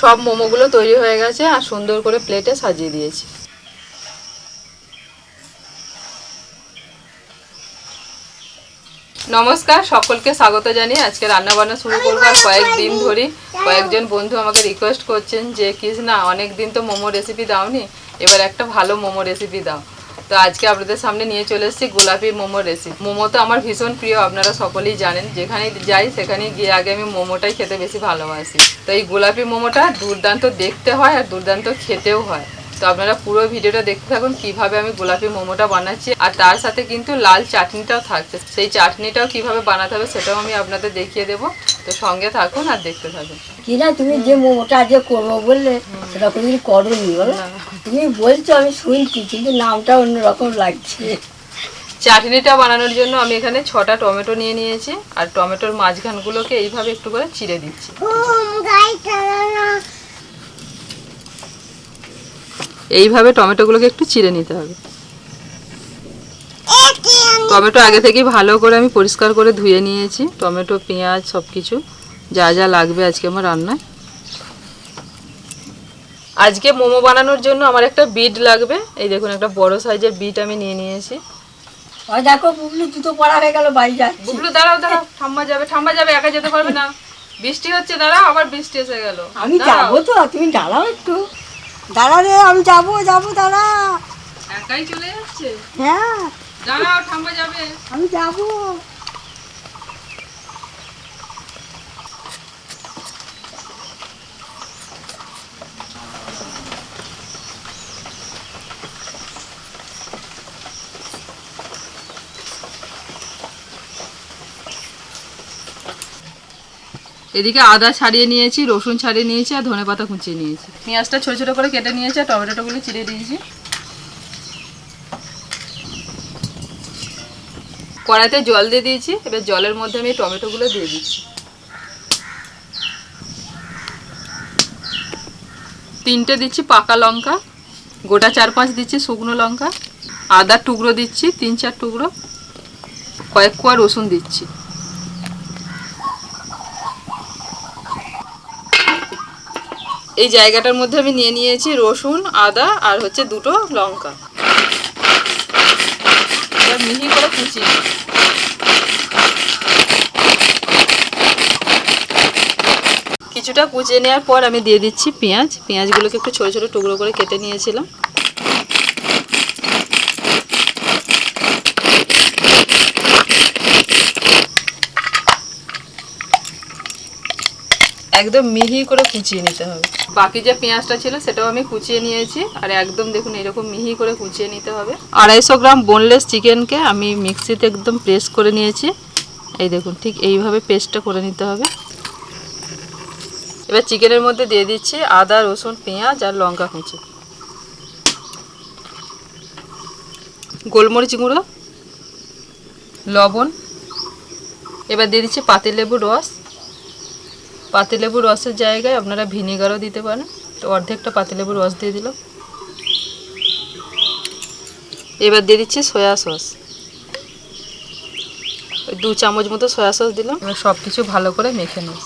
সব মোমোগুলো তৈরি হয়ে গেছে আর সুন্দর করে প্লেটে সাজিয়ে দিয়েছি। নমস্কার, সকলকে স্বাগত জানিয়ে আজকে রান্না বান্না শুরু করব। আর কয়েকদিন ধরে কয়েকজন বন্ধু আমাকে রিকোয়েস্ট করছেন যে কৃষ্ণা অনেক দিন তো মোমো রেসিপি দাওনি, এবার একটা ভালো মোমো রেসিপি দাও। তো আজকে আপনাদের সামনে নিয়ে চলে এসেছি গোলাপি মোমো রেসিপি মোমো তো আমার ভীষণ প্রিয় আপনারা সকলেই জানেন। যেখানে যাই সেখানে গিয়ে আগে আমি মোমোটাই খেতে বেশি ভালোবাসি। তো এই গোলাপি মোমোটা দুর্দান্ত দেখতে হয় আর দুর্দান্ত খেতেও হয়। তো আপনারা পুরো ভিডিওটা দেখতে থাকুন কীভাবে আমি গোলাপি মোমোটা বানাচ্ছি। আর তার সাথে কিন্তু লাল চাটনিটাও থাকছে। সেই চাটনিটাও কীভাবে বানাতে হবে সেটাও আমি আপনাদের দেখিয়ে দেবো। তো সঙ্গে থাকুন আর দেখতে থাকুন। কি না তুমি যে মোমোটা আজকে করব বললে সেটা কোনোদিন করোনি বলো? তুমি বলছো আমি শুনছি কিন্তু নামটা অন্যরকম লাগছে। চাটনিটা বানানোর জন্য আমি এখানে ছটা টমেটো নিয়ে নিয়েছি আর টমেটোর মাঝখানগুলোকে এইভাবে একটু করে চিড়ে দিচ্ছি। এইভাবে টমেটোগুলোকে একটু চিড়ে নিতে হবে। টমেটো আগে থেকেই ভালো করে আমি পরিষ্কার করে ধুয়ে নিয়েছি। টমেটো পেঁয়াজ সব কিছু যা যা লাগবে আজকে আমার রান্নায়। আজকে মোমো বানানোর জন্য আমার একটা বিট লাগবে। এই দেখুন একটা বড় সাইজের বিট আমি নিয়ে নিয়েছি। ওই দেখো বুবলু জুতো পড়া হয়ে গেল বাড়ি যাচ্ছে। বুবলু দাঁড়াও দাঁড়াও ঠাম্মা যাবে ঠাম্মা যাবে একা যেতে পারবে না। বৃষ্টি হচ্ছে দাঁড়াও আবার বৃষ্টি এসে গেল। আমি যাব তো তুমি দাঁড়াও একটু। দাঁড়া রে আমি যাব যাব দাঁড়া। একাই চলে যাচ্ছে? হ্যাঁ। দাঁড়াও ঠাম্মা যাবে। আমি যাব। এদিকে আদা ছাড়িয়ে নিয়েছি, রসুন ছাড়িয়ে নিয়েছি আর ধনে পাতা কুচিয়ে নিয়েছি। পেঁয়াজটা ছোটো ছোটো করে কেটে নিয়েছি আর টমেটোগুলো চিড়ে দিয়েছি। কড়াইতে জল দিয়ে দিয়েছি, এবার জলের মধ্যে আমি টমেটোগুলো দিয়ে দিচ্ছি। তিনটে দিচ্ছি পাকা লঙ্কা, গোটা চার পাঁচ দিচ্ছি শুকনো লঙ্কা আদার টুকরো দিচ্ছি, তিন চার টুকরো, কয়েক কোয়া রসুন দিচ্ছি। এই জায়গাটার মধ্যে আমি নিয়ে নিয়েছি রসুন, আদা আর হচ্ছে দুটো লঙ্কা। মিহি করে কুচি কিছুটা কুচিয়ে নেওয়ার পর আমি দিয়ে দিচ্ছি পেঁয়াজ। পেঁয়াজগুলোকে একটু ছোটো ছোটো টুকরো করে কেটে নিয়েছিলাম। একদম মিহি করে কুচিয়ে নিতে হবে। বাকি যে পেঁয়াজটা ছিল সেটাও আমি কুচিয়ে নিয়েছি। আর একদম দেখুন এরকম মিহি করে কুচিয়ে নিতে হবে। আড়াইশো গ্রাম বোনলেস চিকেনকে আমি মিক্সিতে একদম প্রেস করে নিয়েছি। এই দেখুন ঠিক এইভাবে পেস্টটা করে নিতে হবে। এবার চিকেনের মধ্যে দিয়ে দিচ্ছি আদা, রসুন, পেঁয়াজ আর লঙ্কা কুচি। গোলমরিচ গুঁড়ো, লবণ। এবার দিয়ে দিচ্ছি পাতিলেবুর রস। পাতিলেবুর রসের জায়গায় আপনারা ভিনেগারও দিতে পারেন। তো অর্ধেকটা পাতিলেবুর রস দিয়ে দিলাম। এবার দিয়ে দিচ্ছি সয়া সস। ওই দু চামচ মতো সয়া সস দিলাম। এবার সব কিছু ভালো করে মেখে নেব।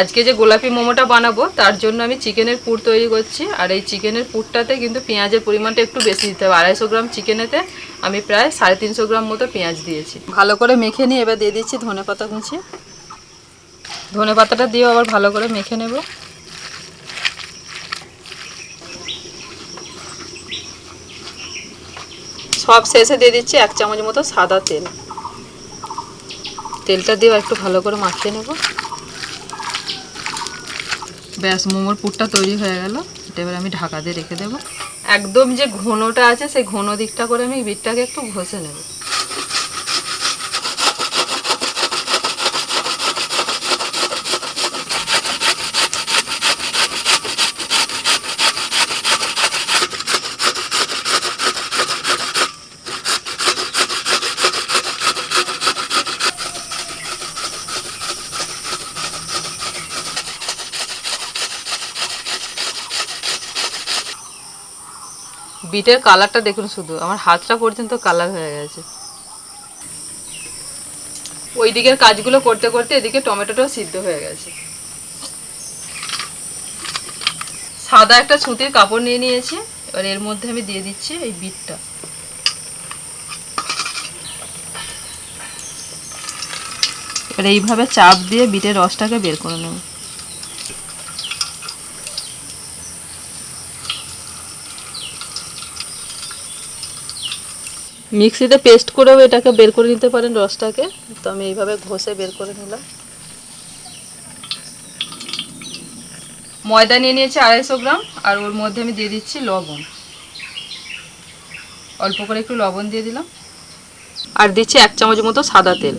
আজকে যে গোলাপি মোমোটা বানাবো তার জন্য আমি চিকেনের পুর তৈরি করছি। আর এই চিকেনের পুরটাতে কিন্তু পেঁয়াজের পরিমাণটা একটু বেশি দিতে হবে। আড়াইশো গ্রাম চিকেনেতে আমি প্রায় সাড়ে তিনশো গ্রাম মতো পেঁয়াজ দিয়েছি। ভালো করে মেখে নিয়ে এবার দিয়ে দিচ্ছি ধনে পাতা কুচি। ধনে পাতাটা দিয়েও আবার ভালো করে মেখে নেব। সব শেষে দিয়ে দিচ্ছি এক চামচ মতো সাদা তেল। তেলটা দিয়েও একটু ভালো করে মাখিয়ে নেব। ব্যাস মোমোর পুরটা তৈরি হয়ে গেল। এটা এবার আমি ঢাকা দিয়ে রেখে দেবো। একদম যে ঘনটা আছে সেই ঘন দিকটা করে আমি বিটটাকে একটু ঘষে নেব। বিটের কালারটা দেখুন শুধু। আমার হাতটা পর্যন্ত কালার হয়ে গেছে। ওই দিকের কাজগুলো করতে করতে এদিকে টমেটোটাও সিদ্ধ হয়ে গেছে। সাদা একটা সুতির কাপড় নিয়ে নিয়েছি। এবার এর মধ্যে আমি দিয়ে দিচ্ছি এই বিটটা। এবার এইভাবে চাপ দিয়ে বিটের রসটাকে বের করে নেব। মিক্সিতে পেস্ট করেও এটাকে বের করে নিতে পারেন রসটাকে। তো আমি এইভাবে ঘষে বের করে নিলাম। ময়দা নিয়ে নিয়েছি আড়াইশো গ্রাম, আর ওর মধ্যে আমি দিয়ে দিচ্ছি লবণ। অল্প করে একটু লবণ দিয়ে দিলাম। আর দিচ্ছি এক চামচ মতো সাদা তেল।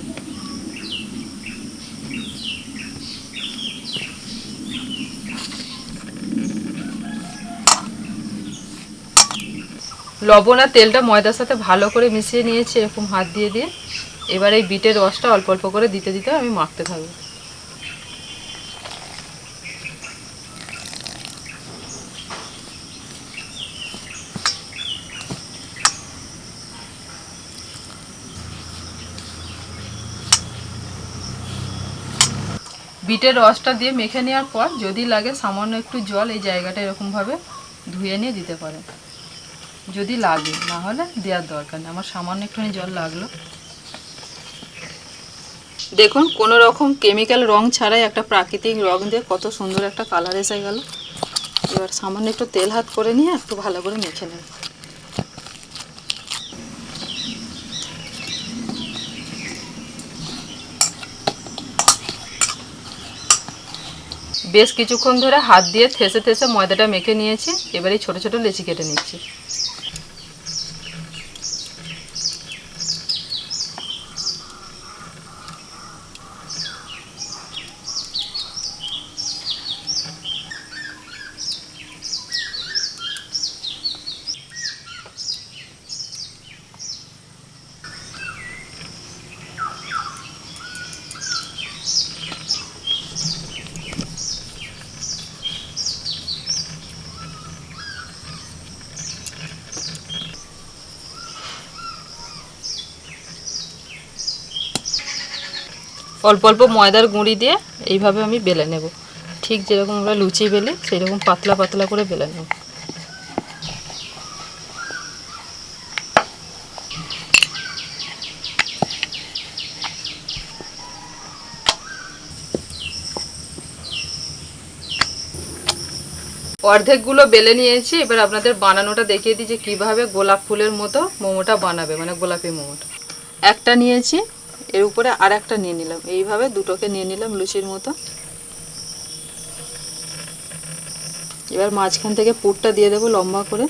লবণ আর তেলটা ময়দার সাথে ভালো করে মিশিয়ে নিয়েছি, এরকম হাত দিয়ে দিয়ে। এবার এই বিটের রসটা অল্প অল্প করে দিতে দিতে আমি মাখতে থাকব। বিটের রসটা দিয়ে মেখে নেওয়ার পর যদি লাগে সামান্য একটু জল এই জায়গাটা এরকমভাবে ধুয়ে নিয়ে দিতে পারেন। যদি লাগে না হলে দেওয়ার দরকার নেই। আমার সামান্য একটুখানি জল লাগল। দেখুন কোনো রকম কেমিক্যাল রং ছাড়াই একটা প্রাকৃতিক রং দিয়ে কত সুন্দর একটা কালার এসে গেল। এবার সামান্য একটু তেল হাত করে নিয়ে একটু ভালো করে মেখে নেব। বেশ কিছুক্ষণ ধরে হাত দিয়ে থেসে থেসে ময়দাটা মেখে নিয়েছি। এবারে ছোট ছোট লেচি কেটে নিচ্ছি। অল্প অল্প ময়দার গুঁড়ি দিয়ে এইভাবে আমি বেলে নেব। ঠিক যেরকম আমরা লুচি বেলি সেই রকম পাতলা পাতলা করে বেলে নেব। অর্ধেকগুলো বেলে নিয়েছি, এবার আপনাদের বানানোটা দেখিয়ে দিই যে কীভাবে গোলাপ ফুলের মতো মোমোটা বানাবে মানে গোলাপি মোমোটা। একটা নিয়েছি এর উপরে আর একটা নিয়ে নিলাম। এইভাবে দুটোকে নিয়ে নিলাম লুচির মতো। এবার মাঝখান থেকে পুরটা দিয়ে দেবো লম্বা করে।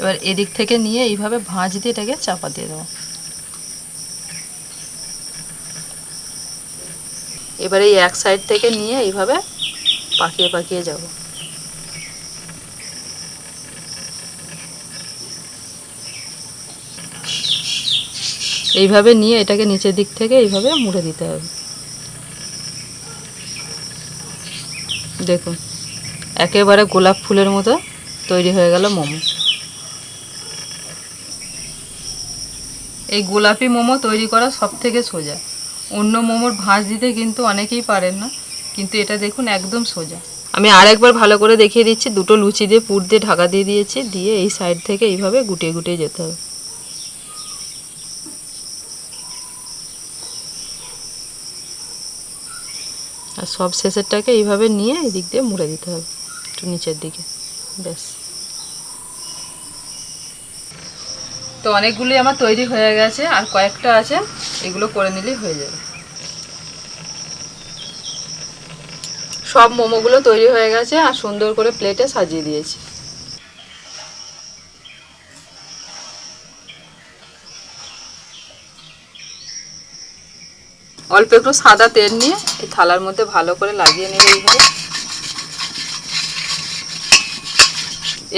এবার এদিক থেকে নিয়ে এইভাবে ভাঁজ দিয়ে এটাকে চাপা দিয়ে দেবো। এবার এই এক সাইড থেকে নিয়ে এইভাবে পাকিয়ে পাকিয়ে যাব। এইভাবে নিয়ে এটাকে নিচের দিক থেকে এইভাবে মুড়ে দিতে হবে। দেখুন, একেবারে গোলাপ ফুলের মতো তৈরি হয়ে গেল মোমো। এই গোলাপি মোমো তৈরি করা সব থেকে সোজা। অন্য মোমোর ভাঁজ দিতে কিন্তু অনেকেই পারেন না, কিন্তু এটা দেখুন একদম সোজা। আমি আরেকবার ভালো করে দেখিয়ে দিচ্ছি, দুটো লুচি দিয়ে পুর দিয়ে ঢাকা দিয়ে দিয়েছি, দিয়ে এই সাইড থেকে এইভাবে গুটিয়ে গুটিয়ে যেতে হবে। আর সব শেষেরটাকে এইভাবে নিয়ে এদিক দিয়ে মুড়ে দিতে হবে, একটু নিচের দিকে, ব্যাস। তো অনেকগুলি আমার তৈরি হয়ে গেছে, আর কয়েকটা আছে, এগুলো করে নিলেই হয়ে যাবে। সব মোমোগুলো তৈরি হয়ে গেছে, আর সুন্দর করে প্লেটে সাজিয়ে দিয়েছি। অল্প একটু সাদা তেল নিয়ে এই থালার মধ্যে ভালো করে লাগিয়ে নেবে এইভাবে।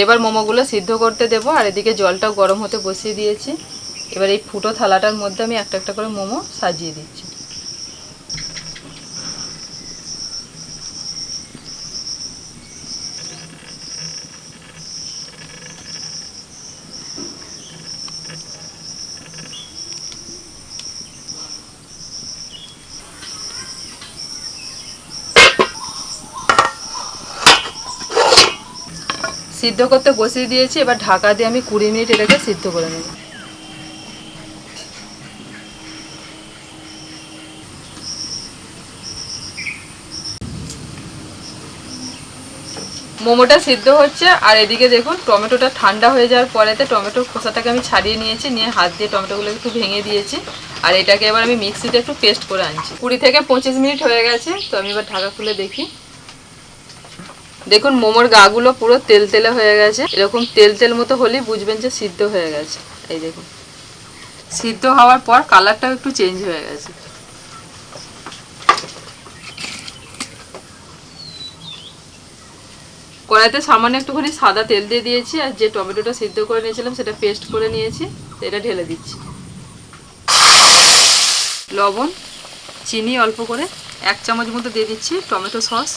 এবার মোমোগুলো সিদ্ধ করতে দেবো, আর এদিকে জলটাও গরম হতে বসিয়ে দিয়েছি। এবার এই ফুটো থালাটার মধ্যে আমি একটা একটা করে মোমো সাজিয়ে দিচ্ছি। সিদ্ধ করতে বসিয়ে দিয়েছি, এবার ঢাকা দিয়ে আমি কুড়ি মিনিট এটাকে সিদ্ধ করে নেব। মোমোটা সিদ্ধ হচ্ছে, আর এদিকে দেখুন, টমেটোটা ঠান্ডা হয়ে যাওয়ার পরেতে টমেটোর খোসাটাকে আমি ছাড়িয়ে নিয়েছি, নিয়ে হাত দিয়ে টমেটোগুলো একটু ভেঙে দিয়েছি, আর এটাকে এবার আমি মিক্সিতে একটু পেস্ট করে আনছি। কুড়ি থেকে পঁচিশ মিনিট হয়ে গেছে, তো আমি এবার ঢাকা খুলে দেখি। দেখুন, মোমোর গাগুলো পুরো তেল তেলে হয়ে গেছে। এরকম তেল তেল মতো হলেই বুঝবেন যে সিদ্ধ হয়ে গেছে। এই দেখুন। সিদ্ধ হওয়ার পর কালারটাও একটু চেঞ্জ হয়ে গেছে। কড়াইতে সামান্য একটুখানি সাদা তেল দিয়ে দিয়েছি, আর যে টমেটোটা সিদ্ধ করে নিয়েছিলাম সেটা পেস্ট করে নিয়েছি, এটা ঢেলে দিচ্ছি। লবণ, চিনি অল্প করে, এক চামচ মতো দিয়ে দিচ্ছি টমেটো সস।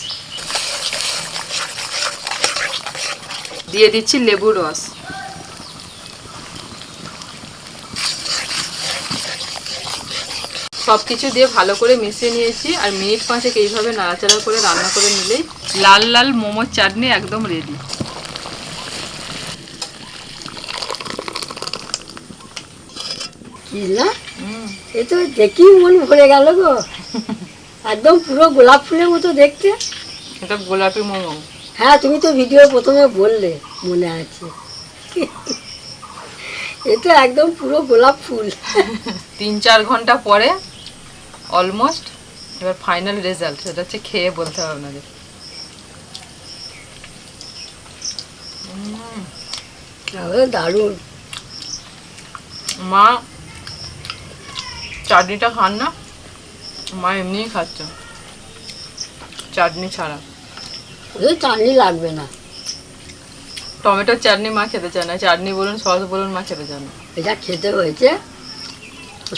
দিয়ে দিচ্ছি লেবুর রস। সব কিছু দিয়ে ভালো করে মিশিয়ে নিয়েছি আর মিনিট পাঁচেক এইভাবে নাড়াচাড়া করে রান্না করে নিলেই লাল লাল মোমোর চাটনি একদম রেডি এ তো দেখি মন ভরে গেল গো। একদম পুরো গোলাপ ফুলের মতো দেখতে। এটা গোলাপি মোমো। হ্যাঁ তুমি তো ভিডিও প্রথমে বললে মনে আছে। এ তো একদম পুরো গোলাপ ফুল। তিন চার ঘণ্টা পরে অলমোস্ট এবার ফাইনাল রেজাল্ট সেটা হচ্ছে খেয়ে বলতে হবে আপনাদের। দারুণ। মা চাটনিটা খান না মা এমনিই খাচ্ছে। চাটনি ছাড়া। ওদের চাটনি লাগবে না। টমেটোর চাটনি মা খেতে চায় না চাটনি বলুন সস বলুন মা খেতে চায় না। এটা খেতে হয়েছে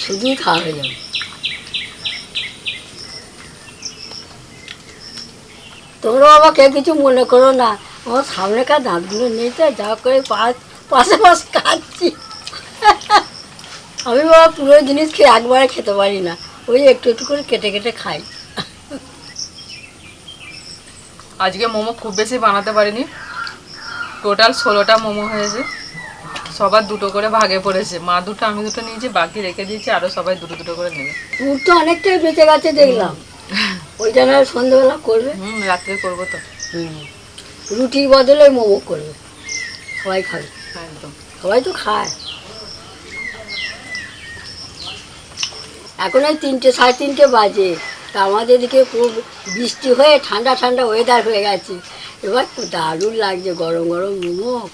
শুধুই খাওয়া হয়ে যাবে। তোমরা বাবা কেউ কিছু মনে করো না আমার সামনেকার দাঁতগুলো নেই তো যা করে পাশে পাশে খাচ্ছি। আমি বাবা পুরো জিনিস খেয়ে একবারে খেতে পারি না ওই একটু একটু করে কেটে কেটে খাই। আজকে মোমো খুব বেশি বানাতে পারিনি। টোটাল ষোলোটা মোমো হয়েছে। সবার দুটো করে ভাগে পড়েছে। মা দুটো আমি দুটো নিয়েছি বাকি রেখে দিয়েছি আরও সবাই দুটো দুটো করে নেবে। তো অনেকটাই বেঁচে গেছে দেখলাম। ওইটা না সন্ধ্যেবেলা করবে। হুম রাত্রে করব তো। রুটির বদলে মোমো করবে। সবাই খাবে। একদম। সবাই তো খায়। এখন ওই তিনটে সাড়ে তিনটে বাজে। তা আমাদের দিকে খুব বৃষ্টি হয়ে ঠান্ডা ঠান্ডা ওয়েদার হয়ে গেছে। এবার দারুণ লাগছে, গরম গরম মোমো।